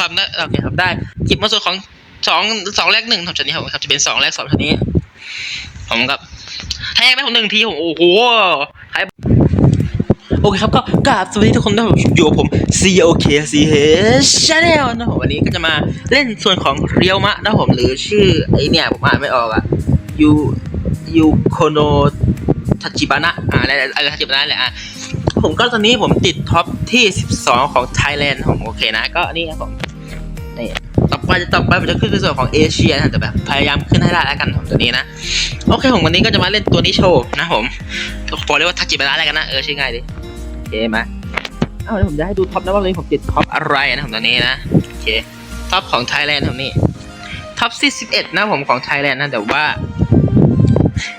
ครับนะโอเคครับได้หยิบมาส่วนของสองสองแรกหนึ่งทำชนิดครับจะเป็นสองแรกสองชนิดผมกับแทงได้ผมหนึ่งทีผมโอ้โหให้โอเคครับก็กราบสวัสดีทุกคนนะผมอยู่กับผม C O K C H Channel นะผมวันนี้ก็จะมาเล่นส่วนของเรียวมะนะผมหรือชื่อไอเนี่ยผมอ่านไม่ออกอะยูยูโคโนทัจิบานะอ่าอะไรอะไรทัจิบานะแหละอะ ผมก็ตอนนี้ผมติดท็อปที่ 12 ของ Thailand ผมโอเคนะ ก็นี่ครับผมนี่ต่อไปจะต่อไปผมจะขึ้นในส่วนของเอเชียนะแต่แบบพยายามขึ้นให้ได้แล้วกันผมตัวนี้นะ โอเคผมวันนี้ก็จะมาเล่นตัวนี้โชว์นะผมบอกเลยว่าทักจิบาระอะไรกันนะ เออชื่อง่ายดิโอเคไหมเอ้าเดี๋ยวผมจะให้ดูท็อปนะว่าวันนี้ผมติดท็อปอะไรนะผมตัวนี้นะโอเคท็อปของ Thailand ผมนี่ท็อป41นะผมของ Thailand นะแต่ว่า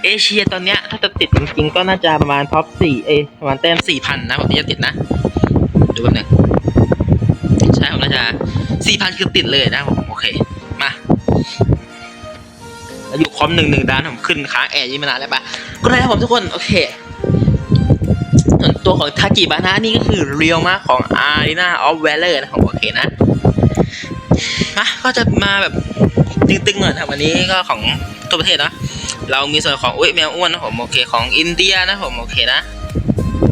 เอเชียตอนเนี้ยถ้าจะติดจริงๆก็น่าจะประมาณท็อปสี่เอประมาณแต้มสี่พันนะผมที่จะติดนะดูแป๊บหนึงใช่ผมน่าจะสี่พันคือติดเลยนะผมโอเคมาแล้วอยู่คอมหนึ่งหนึ่งด้านผมขึ้นค้างแอร์ยี่มานานแล้วปะก็ได้ครับผมทุกคนโอเคส่วนตัวของทากิบานะนี่ก็คือเรียวมากของ Arena of Valor นะผมโอเคนะมาก็จะมาแบบ ตึงๆหน่อยนะครับวันนี้ก็ของตัวประเทศนะเรามีส่วนของอุ้ยแมวอ้วนนะผมโอเคของอินเดียนะผมโอเคนะ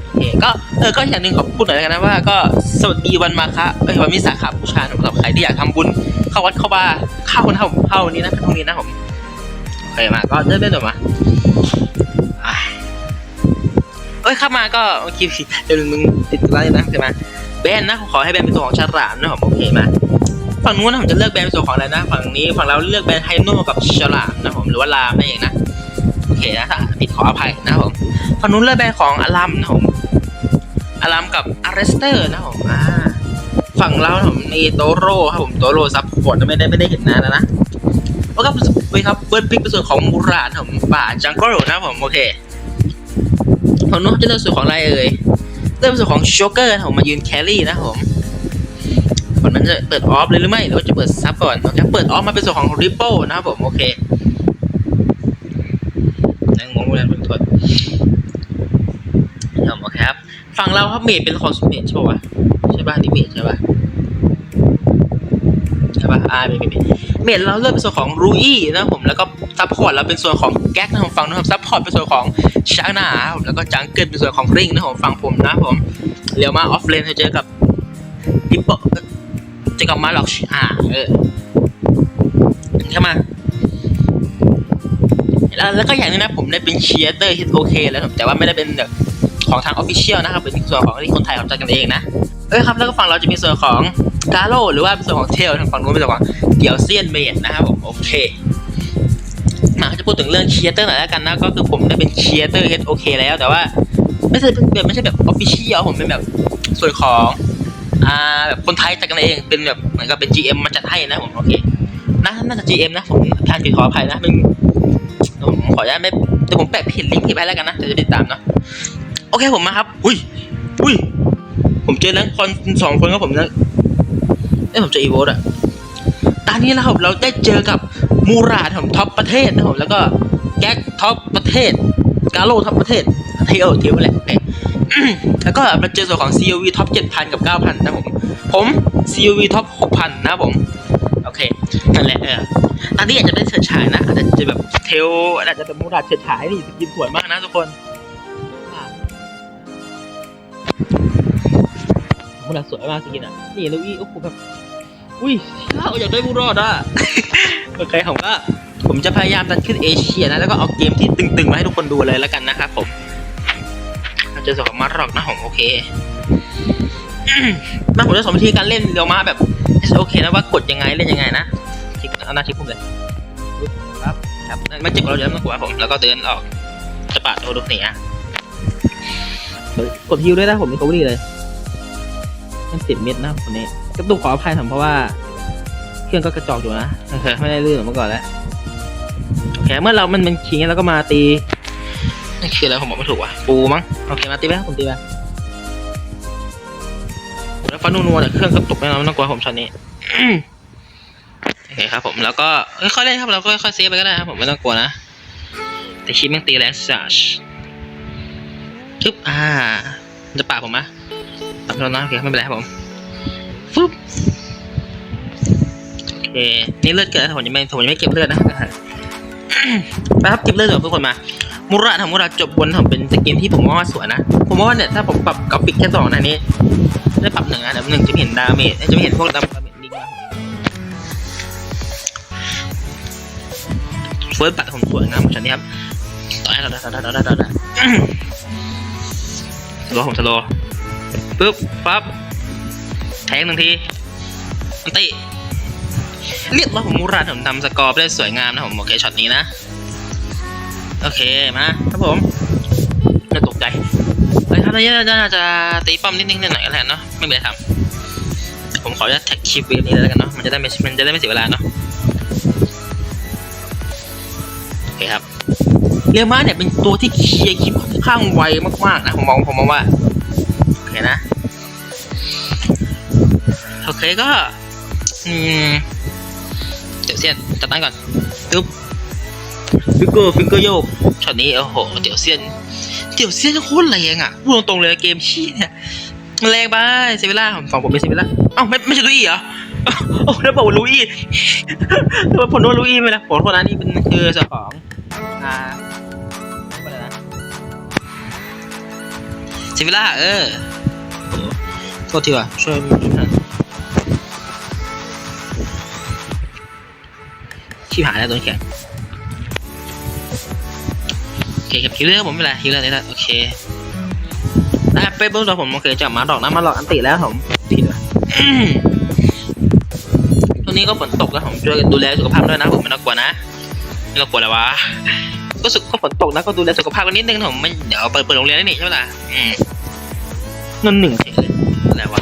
โอเคก็เออก็อย่างหนึ่งขอพูดหน่อยแล้วกันนะว่าก็สวัสดีวันมาฆะเอ้ยวันวิสาขบูชาสำหรับใครที่อยากทำบุญเข้าวัดเข้าบาร์เข้าคนะผมเข้าวันนี้นะพรุ่งนี้นะผมโอเคมาก็เดินเดินออกมาเอ้ยเข้ามาก็เมื่อกี้เดี๋ยวมึงติดอะไรนะใช่ไหมแบนนะขอให้แบนเป็นตัวของฉลามนะผมโอเคมา ฝั่งนู้นนะผมจะเลือกแบรนเป็นตัวของอะไรนะ ฝั่งนี้ฝั่งเราเลือกแบรนด์ไฮโน่กับฉลามนะผมหรือว่าลามนั่นเองนะโอเคนะถ้าผิดขออภัยนะครับผมฝั่งนู้นเลือกแบรนด์ของอารัมนะผมอารัมกับอาร์เรสเตอร์นะผมอ่าฝั่งเราผมมีโตโร่ครับผมโตโร่ซับพอร์ตไม่ได้ไม่ได้เห็นนานแล้วนะแล้วก็ไปครับเบิร์ดพิกเป็นส่วนของมูราดผมป่าจังเกิลนะผมโอเคฝั่งนู้นจะเลือกส่วนของอะไรเอ่ยเลือกส่วนของโชเกอร์ผมมายืนแครี่นะผม ฝั่งนั้นจะเปิดออฟเลยหรือไม่หรือว่าจะเปิดซับก่อนจะเปิดออฟมาเป็นส่วนของริปเปิลนะครับผมโอเคนังงงเลยเป็นทวดโอเคครับฝั่งเราครับเมดเป็นของเมดใช่ป่ะใช่ป่ะนี่เมดใช่ป่ะใช่ป่ะอ่าเมดเมดเมดเราเลือกเป็นส่วนของรูอี้นะผมแล้วก็ซัพพอร์ตเราเป็นส่วนของแก๊กนะผมฝั่งนะครับซัพพอร์ตเป็นส่วนของชาร์นาผมแล้วก็จังเกิลเป็นส่วนของริงนะผมฝั่งผมนะผมเรียวมาออฟเลนเจอกับดิปเปอร์ จอกับมาล็อกอ่าเออเข้ามาแล้วแล้วก็อย่างนึงนะผมได้เป็นเชียร์เตอร์ฮิตโอเคแล้วแต่ว่าไม่ได้เป็นแบบของทางออฟฟิเชียลนะครับเป็นส่วนของที่คนไทยเขาจัดกันเองนะเอ้ยครับแล้วก็ฝั่งเราจะมีส่วนของกาโ o หรือว่าส่วนของเทลทางฝั่งนู้นเป็นส่วนของเกี่ยวเซียนเมดนะครับผมโอเคมาจะพูดถึงเรื่องเชียร์เตอร์หน่อยแล้วกันนะก็คือผมได้เป็นเชียร์เตอร์ฮิตโอเคแล้วแต่ว่าไม่ใช่แบบไม่ใช่แบบออฟฟิเชียลผมเป็นแบบส่วนของ อ่าแบบคนไทยจัดกันเองเป็นแบบเหมือนกับเป็น GM มาจัดให้นะผมโอเคน่าน่าจะ GM นะผมทานผิดขออภัยนะเป็นผมขออนุญาตไม่เดี๋ยวผมแปะเพจลิงก์ที่ไว้แล้วกันนะจะจะติดตามเนาะโอเคผมมาครับ อุ้ยอุ้ยผมเจอแล้วคนสองคนก็ผมนะเอ้ผมเจออีโวตอะตอนนี้นะครับเราได้เจอกับมูราดผมท็อปประเทศนะครับแล้วก็แก๊กท็อปประเทศกาโลท็อปประเทศเทลเทลแหละ แล้วก็มาเจอส่วนของ COV ท็อป7,000 กับ 9,000 นะผม ผม COV ท็อป6,000 นะผม โอเค นั่นแหละ เออตอนนี้อาจจะไม่ได้เฉิดฉายนะ อาจจะแบบเทล อาจจะเป็นมูราเฉิดฉายนี่สกินสวยมากนะทุกคนมูราสวยมากสกินอะ นี่ลูอี้โอ้โหแบบ อุ้ยเราอยากได้บูรอดอะ โอเคผมก็ผมจะพยายามดันขึ้นเอเชียนะ แล้วก็เอาเกมที่ตึงๆมาให้ทุกคนดูเลยแล้วกันนะครับผม จะสอนมาร็อกนะผมโอเคมาผมจะสอนวิธีการเล่นเรียวมาแบบโอเคนะว่ากดยังไงเล่นยังไงนะคลิกเอาหน้าคลิกผมเลยปึ๊บครับครับไม่เจ็บเราจะไม่กลัวผมแล้วก็เดินออกจะปาดโอ้ดูนี่อะกดฮิวด้วยนะผมมีคอมดี้เลยมันสิบเม็ดนะคนนี้กระตุกขออภัยผมเพราะว่า เครื่องก็กระจอกอยู่นะเออไม่ได้ลื่นเหมือนเมื่อก่อนแล้วโอเคเมื่อเรามันเป็นคิงแล้วก็มาตี นี่คืออะไรผมบอกไม่ถูกว่ะปูมั้งโอเคมาตีไปผมตีไปแล้วฟันนัวๆเนี่ยเครื่องกระตุกแน่นอนไม่ต้องกลัวผมช็อตนี้โอเคครับผมแล้วก็ค่อยเล่นครับเราก็ค่อยเซฟไปก็ได้ครับผมไม่ต้องกลัวนะแต่ชิปแม่งตีแรงสัชทึบอ่าจะปาผมมะปาดเรานะโอเคไม่เป็นไรครับผมฟึบโอเคนี่เลือดเกิดผมยังไม่ผมยังไม่เก็บเลือดนะนะครับเก็บเลือดก่อนทุกคนมา มูระทำมูระจบบนผมเป็นเกมที่ผมว่าสวยนะ ผมว่าเนี่ยถ้าผมปรับกราฟิกแค่สองนะนี้ ได้ปรับหนึ่งอะเดี๋ยวหนึ่งจะเห็นดาเมจจะไม่เห็นพวกดาเมจลิงนะเฟิร์สปัดผมสวยนะผมชันนี้ครับต่อให้เราได้ได้ได้ได้ได้สโลผมสโลปึ๊บปั๊บแทงหนึ่งทีอันติเรียบร้อยผมมูราผมทำสกอร์ได้สวยงามนะผมโอเคช็อตนี้นะ โอเคมาครับผมไม่ตกใจเฮ้ยถ้าตอนนี้น่าจะตีป้อมนิดนึงหน่อยๆก็แล้วเนาะไม่มีอะไรทำผมขออนุญาตแท็กคลิปเวฟนี้แล้วกันเนาะมันจะได้ไม่มันจะได้ไม่เสียเวลาเนาะโอเคครับเรียมาเนี่ยเป็นตัวที่เคลียร์คลิปค่อนข้างไวมากๆนะผมมองผมมองว่าโอเคนะโอเคก็อืมเดี๋ยวเซียนจัดตั้งก่อนตึ๊บ ฟิกเกอร์ฟิกเกอร์โยกช็อตนี้โอ้โหเดี๋ยวเซียนเดี๋ยวเซียนโคตรแรงอะพูดตรงๆเลยเกมชี้เนี่ยมันแรงไปเซเวล่าฝั่งผมเป็นเซเวล่าอ้าวไม่ไม่ใช่ลุยเหรอโอ้แล้วบอกว่าลุยทำไมผมโดนลุยไปแล้วผมโทษนะนี่เป็นคือสของอ่าเซเวล่าเออโทษทีว่ะช่วยช่วยหน่อยชิบหายแล้วตัวแข็ง เคก็บฮิลเลอร์ผมไม่เป็นไรฮิลเลอร์นี่แหละโอเคได้เป๊ะเบิ้ลตัวผมโอเคจับมาดอกนะมาหลอกอันติแล้วผมทีเดียวอืมช่วงนี้ก็ฝนตกแล้วผมช่วยกันดูแลสุขภาพด้วยนะผมไม่ต้องกลัวนะไม่ต้องกลัวแล้ววะก็สุกก็ฝนตกนะก็ดูแลสุขภาพกันนิดนึงผมไม่เดี๋ยวเปิดเปิดโรงเรียนได้นี่ใช่ไหมล่ะนั่นหนึ่งเฉยเลยอะไรวะ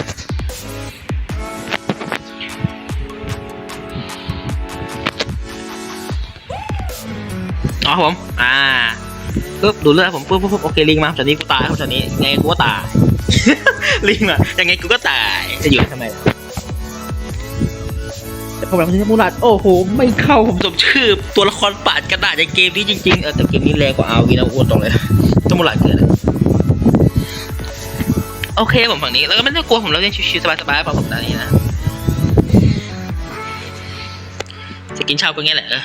อ๋อผม อ่า ปึ๊บดูเลือดผมปึ๊บปึ๊บโอเคลิงมาจากนี้กูตายครับจากนี้ไงกูก็ตาย ลิงมายังไงกูก็ตายจะอยู่ทำไมแต่ผมรักที่มูรัดโอ้โหไม่เข้าผมสมชื่อตัวละครปาดกระดาษในเกมนี้จริงๆเออแต่เกมนี้แรงกว่าอาวีนะอ้วนตรงเลยต้องมูรัดเกินโอเคผมฝั่งนี้แล้วก็ไม่ต้องกลัวผมเราเล่นชิวๆสบายๆเปล่าผมตอนนี้นะจะกินเช้าก็งี้แหละเออ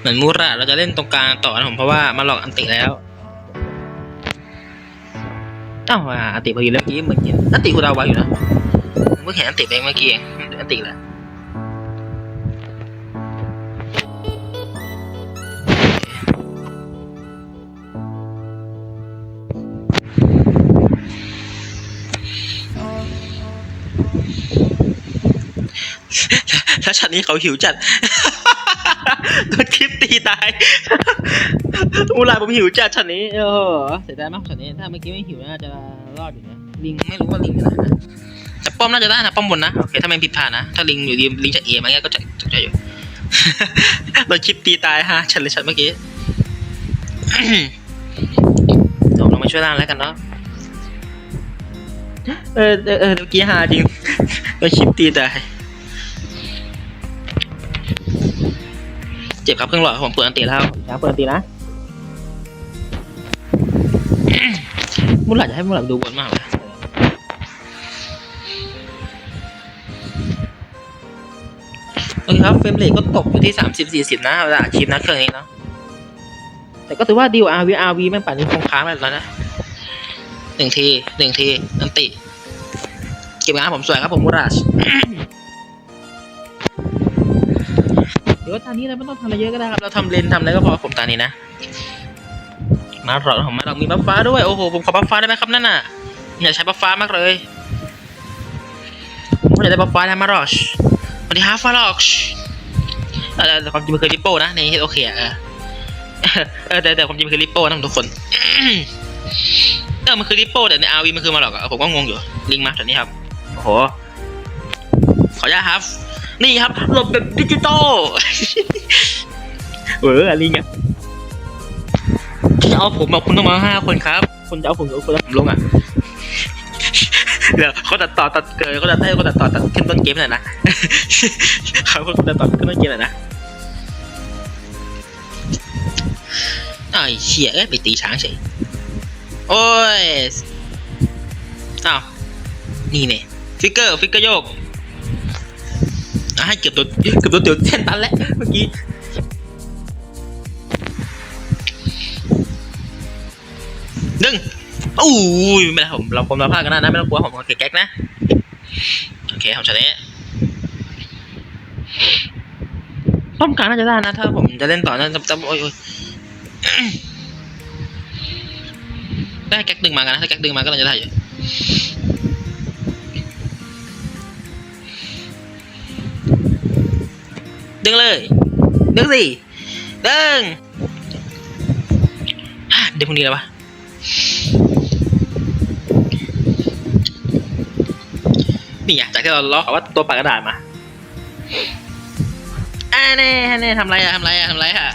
เหมือนมูระเราจะเล่นตรงกลางต่อนะผมเพราะว่ามาหลอกอันติแล้วอ้าวอะอันติพอดีเมื่อกี้เหมือนเห็นอันติกูเดาไว้อยู่นะผมเพิ่งเห็นอันติไปเมื่อกี้เองอันติแหละแล้วช็อตนี้เขาหิวจัด โดนคลิปตีตายมูลาผมหิวจัดช็อตนี้โอ้โหเสียดายมากช็อตนี้ถ้าเมื่อกี้ไม่หิวน่าจะรอดอยู่นะลิงไม่รู้ว่าลิงอยู่ไหนนะแต่ป้อมน่าจะได้นะป้อมบนนะโอเคถ้าไม่ผิดพลาดนะถ้าลิงอยู่ดีลิงจะเอมาเงี้ยก็จะจะอยู่โดนคลิปตีตายฮะฉันเลยฉันเมื่อกี้เดี๋ยวเรามาช่วยล่างแล้วกันเนาะเออเออเออเมื่อกี้ฮาจริงโดนคลิปตีตาย เจ็บครับเครื่องหลอดผมเปิดอันตีแล้วครับเปิดอันตีนะมุนหลัดจะให้มุนหลัดดูบนมากเลยโอเคครับเฟรมเรทก็ตกอยู่ที่สามสิบสี่สิบนะเวลาอัดคลิปนะเครื่องนี้เนาะแต่ก็ถือว่าดีกว่า RV RV แม่งป่านนี้คงค้างไปแล้วนะหนึ่งทีหนึ่งทีอันติ เก็บงานผมสวยครับผมมุราช เดี๋ยวตอนนี้เราไม่ต้องทำอะไรเยอะก็ได้ครับเราทำเลนทำอะไรก็พอผมตอนนี้นะ มาหลอดของมาหลอดมีบัฟฟ้าด้วยโอ้โหผมขอบัฟฟ้าได้ไหมครับนั่นน่ะอยากใช้บัฟฟ้ามากเลยผมอยากได้บัฟฟ้านะมาหลอดสวัสดีครับฟาหลอกเออแต่ความจริงมันคือริปโป้นะในโอเคอะเออเออแต่แต่ความจริงมันคือริปโป้นะทุกคนเออมันคือริปโป้แต่ในอาวีมันคือมาหลอกอะผมก็งงอยู่ลิงมาตอนนี้ครับโอ้โหขออนุญาตครับ นี่ครับหลบแบบดิจิตอลเออลิงอะจะเอาผมแบบคุณต้องมาห้าคนครับคุณจะเอาผมหรือคุณจะเอาผมลงอะเดี๋ยวเขาตัดต่อตัดเกินเขาตัดให้เขาตัดต่อตัดขึ้นต้นเกมหน่อยนะเขาคนตัดต่อขึ้นต้นเกมหน่อยนะไอ้เชี่ยเอ้ยไปตีช้างเฉยโอ้ยอ้าวนี่เนี่ยฟิกเกอร์ฟิกเกอร์โยก อะให้เกือบตัวเกือบตัวเตี๋ยวเส้นตันแล้วเมื่อกี้ดึงอู้ยไม่เป็นไรผมเราผมเราพลาดกันได้นะไม่ต้องกลัวผมโอเคแก๊กนะโอเคผมชนะป้อมกลางน่าจะได้นะถ้าผมจะเล่นต่อน่าจะจะโอ้ยโอ้ยได้แก๊กดึงมากันนะถ้าแก๊กดึงมาก็น่าจะได้อยู่ ดึงเลย ดึงสิ ดึงฮะดึงคนนี้แล้ววะนี่ไงจากที่เราล้อว่าตัวปากกระดาษมาอ่าแน่แน่ทำไรอะทำไรอะทำไรอะ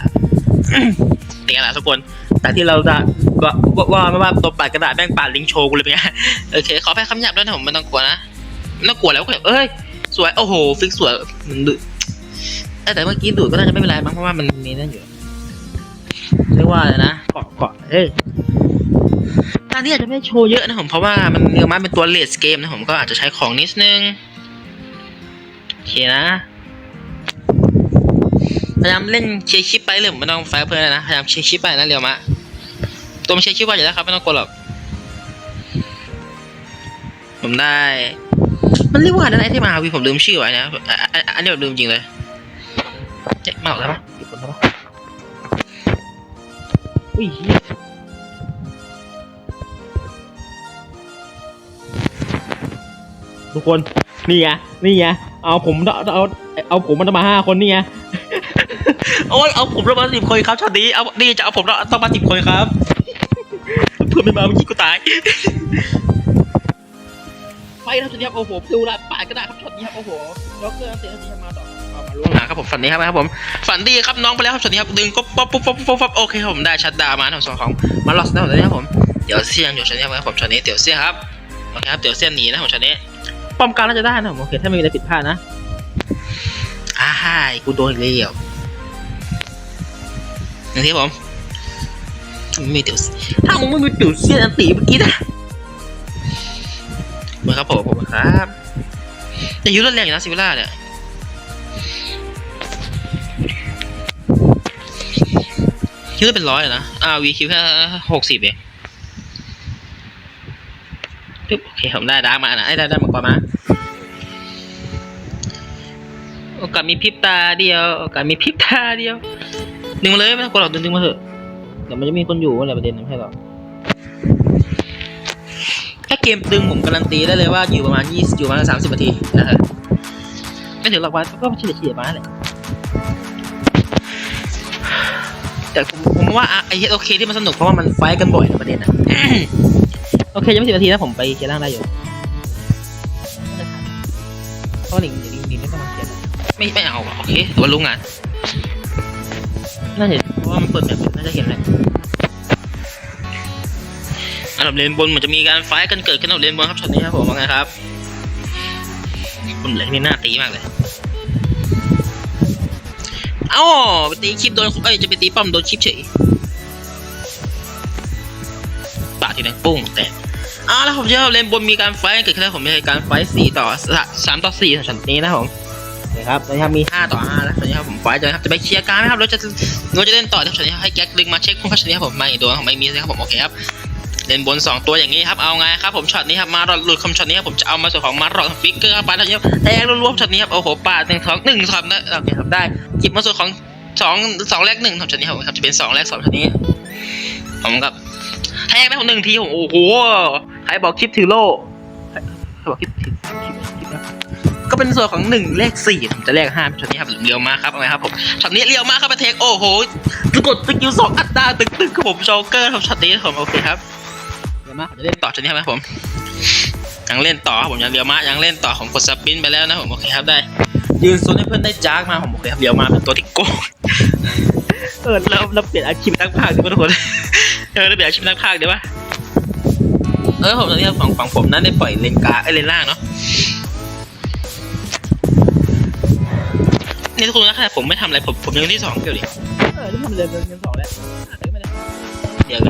เตียงละทุกคน แต่ที่เราจะว่าว่าว่าไม่ว่าตัวปากกระดาษแม่งปาดลิงโชว์กูเลยเป็นไงโอเค ขอแพ้คำหยาบด้วยนะผมไม่ต้องกลัวนะไม่ต้องกลัวแล้วก็แบบเอ้ย สวย โอ้โห ฟิกสวยมันดู เอ้ยแต่เมื่อกี้ดูดก็น่าจะไม่เป็นไรมั้งเพราะว่ามันมีนั่นอยู่เรียกว่าอะไรนะเกาะเกาะเอ้ยตอนนี้อาจจะไม่โชว์เยอะนะผมเพราะว่ามันเนื้อมาเป็นตัวเลสเกมนะผมก็อาจจะใช้ของนิดนึงโอเคนะพยายามเล่นเชียร์ชิปไปเลยผมไม่ต้องไฟเพื่อนนะพยายามเชียร์ชิปไปนะเรียวมะตัวมันเชียร์ชิปว่าอยู่แล้วครับไม่ต้องกลัวหรอกผมได้ มันเรียกว่าอะไรที่มาวีผมลืมชื่อไว้นะอะอะอันนี้แบบลืมจริงเลย เจ๊มาออกได้ปะกี่คนได้ปะอุ้ยเหี้ยทุกคนนี่ไงนี่ไงเอาผมเอาเอาเอาผมมันมาห้าคนนี่ไงโอ้ยเอาผมเรามาสิบคนครับช็อตนี้เอานี่จะเอาผมเราต้องมาสิบคนครับเพื่อนไม่มาเมื่อกี้กูตายไปแล้วช็อตนี้ครับโอ้โหดูละปาดก็ได้ครับช็อตนี้ครับโอ้โหล็อกเกอร์เสียทีมาต่อเอามา ล่วงหนาครับผมฝันนี้ครับครับผมฝันดีครับน้องไปแล้วครับช็อตนี้ครับดึงก็ป๊อปป๊อปป๊อปป๊อปป๊อปโอเคครับผมได้ชัดดามาทางส่วนของมาลอสนะผมตอนนี้ครับผมเดี๋ยวเสี่ยงอยู่ช็อตนี้ครับผมช็อตนี้เดี๋ยวเสี่ยงครับโอเคครับเดี๋ยวเสี่ยงหนีนะผมช็อตนี้ป้อมกลางน่าจะได้นะผมโอเคถ้าไม่มีอะไรผิดพลาดนะอ้ายกูโดนอีกแล้วอย่างที่ผมไม่มีเดี๋ยวถ้ามึงไม่มีเดี๋ยวเสี่ยงอันตีเมื่อกี้นะมาครับผมผมครับแต่ยุรถแรงอยู่นะซิวิล่าเนี่ย คิดว่าเป็นร้อยนะอ่าวีคิวแค่หกสิบเองปึ๊บโอเคผมได้ดาร์กมานะไอ้ได้ได้มาก่อนมาโอกาสมีพริบตาเดียวโอกาสมีพริบตาเดียวดึงมาเลยไม่ต้องกลัวหรอกดึงดึงมาเถอะเดี๋ยวมันจะมีคนอยู่อะไรประเด็นไม่ใช่หรอกถ้าเกมดึงผมการันตีได้เลยว่าอยู่ประมาณยี่สิบอยู่ประมาณสามสิบนาทีนะฮะไม่ถึงหรอกว่าก็เฉลี่ยเฉลี่ยมาแหละ แต่ผมผมว่าไอเฮดโอเคที่มันสนุกเพราะว่ามันไฟกันบ่อยนะประเด็นนะโอเคยังไม่สิบนาทีนะผมไปเคลียร์ร่างได้อยู่เพราะหลิงหลิงหลิงไม่ต้องมาเคลียร์ไม่ไม่เอาโอเคแต่ว่ารู้งานน่าจะเพราะว่ามันเปิดแบบน่าจะเห็นแหละอันดับเลนบนเหมือนจะมีการไฟกันเกิดขึ้นอันดับเลนบนครับช็อตนี้ครับผมว่าไงครับคุณเหลยนี่น่าตีมากเลย อ้าไปตีคลิปโดนเอ้ยจะไปตีป้อมโดนคลิปเฉยปาดทีนึงปุ้งแต่อ้าแล้วผมเชื่อว่าเลนบนมีการไฟเกิดขึ้นแล้วผมมีการไฟสี่ต่อสามต่อสี่ของฉันนี้นะผมนะครับตอนนี้ครับมีห้าต่อห้าแล้วตอนนี้ครับผมไฟจะครับจะไปเคลียร์การไหมครับเราจะเราจะเล่นต่อครับตอนนี้ให้แก๊กดึงมาเช็คคู่ครันนี้ครับผมไมาอีกตัวของไม่มีนะครับผมโอเคครับ เล่นบนสองตัวอย่างนี้ครับเอาไงครับผมช็อตนี้ครับมารอดหลุดคำช็อตนี้ครับผมจะเอามาส่วนของมารอดฟิกเกอร์ปแล้วเนี่ยแทงรวมๆช็อตนี้ครับโอ้โหปาดหนึ่งสองหนึ่งสองนะโอเคครับได้หยิบมาส่วนของสองสองแรกหนึ่งช็อตนี้ครับจะเป็นสองแรกสองช็อตนี้ผมกับแทงได้ผมหนึ่งทีผมโอ้โหใครบอกคลิปถือโล่ใครบอกคลิปถือก็เป็นส่วนของหนึ่งเลขสี่ผมจะเลขห้าช็อตนี้ครับเรียวมากครับเอาไงครับผมช็อตนี้เรียวมากครับไปเทคโอ้โหกดสกิลสองอัดดาตึกตึกครับผมโจเกอร์ครับช็อตนี้ผมโอเคครับ ยวมากผมจะเล่นต่อช็อตนี้ครับผมยังเล่นต่อครับผมยังเรียวมากยังเล่นต่อของกดสปินไปแล้วนะผมโอเคครับได้ ยืนโซนให้เพื่อนได้จ้ากมาผมโอเคครับเดี๋ยวมาเป็นตัวที่โกงเออเราเราเปลี่ยนอาชีพเป็นนักพากย์ดีกว่าทุกคนเออเราเปลี่ยนอาชีพเป็นนักพากย์ดีวะเออผมตอนนี้ฝั่งฝั่งผมนั้นได้ปล่อยเลนกลางไอ้ยเลนล่างเนาะนี่ทุกคนนะขนาดผมไม่ทำอะไรผมผมยังที่สองเกี่ยวดิเออที่ผมเรียนเรียนสองแล้วเดี๋ยว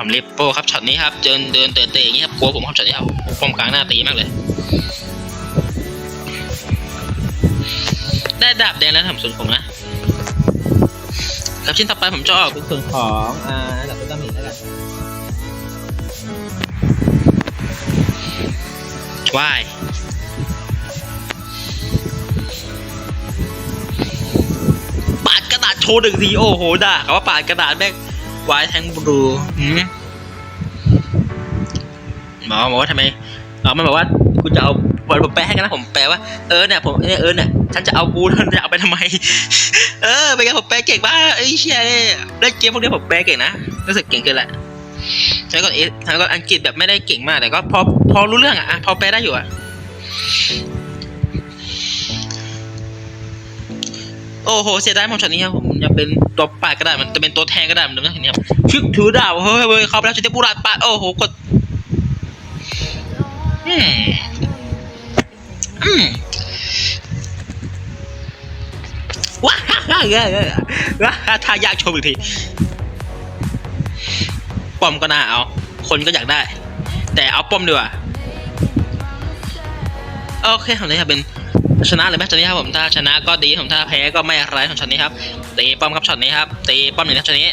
เลยอ่าผมเลปโป้ครับช็อตนี้ครับเดินเดินเตะเตะอย่างนี้ครับกลัวผมครับช็อตนี้ครับผมป้อมกลางหน้าตีมากเลยดาบแดงแล้วทำส่วนผมนะกับชิ้นต่อไปผมจะออกเป็นส่วนของอ่าดาบตัวดำอีกแล้วกันวายปาดกระดาษโชว์หนึ่งทีโอ้โหด่าเขาว่าปาดกระดาษแม่ง วายแทงบลูหืมหมอบอกว่าทำไมหมอมันบอกว่ากูจะเอาผมแปลให้กันนะผมแปลว่าเออเนี่ยผมเออเนี่ยฉันจะเอากูแล้วจะเอาไปทำไม เออเป็นไงผมแปลเก่งมากไอ้เชี่ยเนี่ยเล่นเกมพวกนี้ผมแปลเก่งนะรู้สึกเก่งขึ้นแหละแล้วก็เอแล้วก็อังกฤษแบบไม่ได้เก่งมากแต่ก็พอพอรู้เรื่องอะอะพอแปลได้อยู่อะ โอ้โหเสียดายมองช็อตนี้ครับผมอยากเป็นตัวปาดกระดาษมันจะเป็นตัวแทงกระดาษเหมือนเดิมนะทีนี้ครับชึกถือดาบเฮ้ยเฮ้ยเข้าไปแล้วชุดเทพบุราษปาดโอ้โหกดอืมอืมว้าฮ่าฮ่าฮ่าฮ่าว้าฮ่าถ้ายากชมอีกทีป้อมก็น่าเอา คนก็อยากได้ แต่เอาป้อมดีกว่าโอเคของนี้ครับเป็น ชนะเลยไหมช็อตนี้ครับผมถ้าชนะก็ดีผมถ้าแพ้ก็ไม่อะไรของช็อตนี้ครับตีป้อมครับช็อตนี้ครับตีป้อมอย่างนี้ช็อตนี้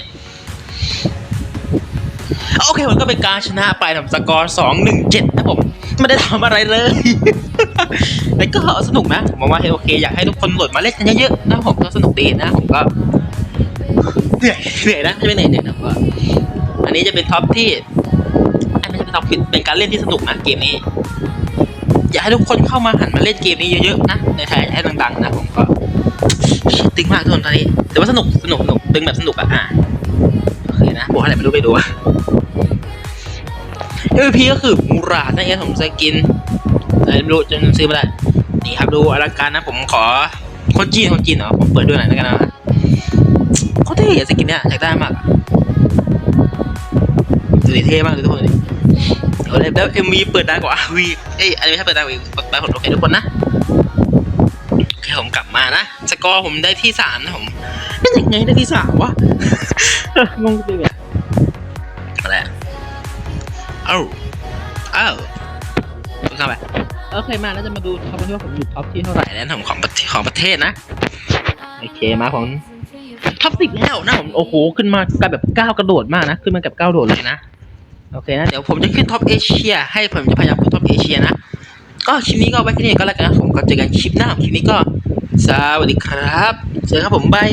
โอเคมันก็เป็นการชนะไปทำสกอร์สองหนึ่งเจ็ดนะผมไม่ได้ทำอะไรเลย แต่ก็สนุกนะผมว่าโอเค อยากให้ทุกคนโหลดมาเล่นกันเยอะๆนะผมก็สนุกดีนะผมก็เหนื่อยเหนื่อยนะไม่เหนื่อยเนี่ยนะว่าอันนี้จะเป็นท็อปที่อันนี้จะเป็นท็อปเป็นการเล่นที่สนุกนะเกมนี้ อยากให้ทุกคนเข้ามาหันมาเล่นเกมนี้เยอะๆนะในไทยให้ดังๆนะผมก็ตึงมากทุกคนตอนนี้แต่ว่าสนุกสนุกสนุกตึงแบบสนุกอะอะโอเคนะบอกอะไรไม่รู้ไปดูเอพีก็คือมูราดนั่นเองผมสกินอะไรไม่รู้จนซื้อมาได้นี่ครับดูอลังการนะผมขอคนจีนคนจีนเหรอผมเปิดด้วยหน่อยแล้วกันนะเขาเท่อสกินเนี้ยอยากได้มากดูดิเท่มากเลยทุกคนเลย แล้วเอ็มวีเปิดได้กว่าวีเอ้ยอันนี้ไม่ใช่เปิดได้กว่าเปิดได้ผมโอเคทุกคนนะโอเคผมกลับมานะสกอร์ผมได้ที่สามนะผมเป็นยังไงได้ที่สามวะงงไปเลยอะไรอะเอ้าเอ้าเข้าไปโอเคมาแล้วจะมาดูท็อปว่าผมอยู่ท็อปที่เท่าไหร่แล้วนะผมของประเทศของประเทศนะโอเคมาของท็อปสิบแล้วนะผมโอ้โหขึ้นมากับแบบก้าวกระโดดมากนะขึ้นมากับก้าวโดดเลยนะ โอเคนะ เดี๋ยวผมจะขึ้นท็อปเอเชียให้ผมจะพยายามขึ้นท็อปเอเชียนะ ก็คลิปนี้ก็ไว้แค่นี้ก็แล้วกันผมก็เจอกันคลิปหน้าคลิปนี้ก็สวัสดีครับ เจอครับผมบาย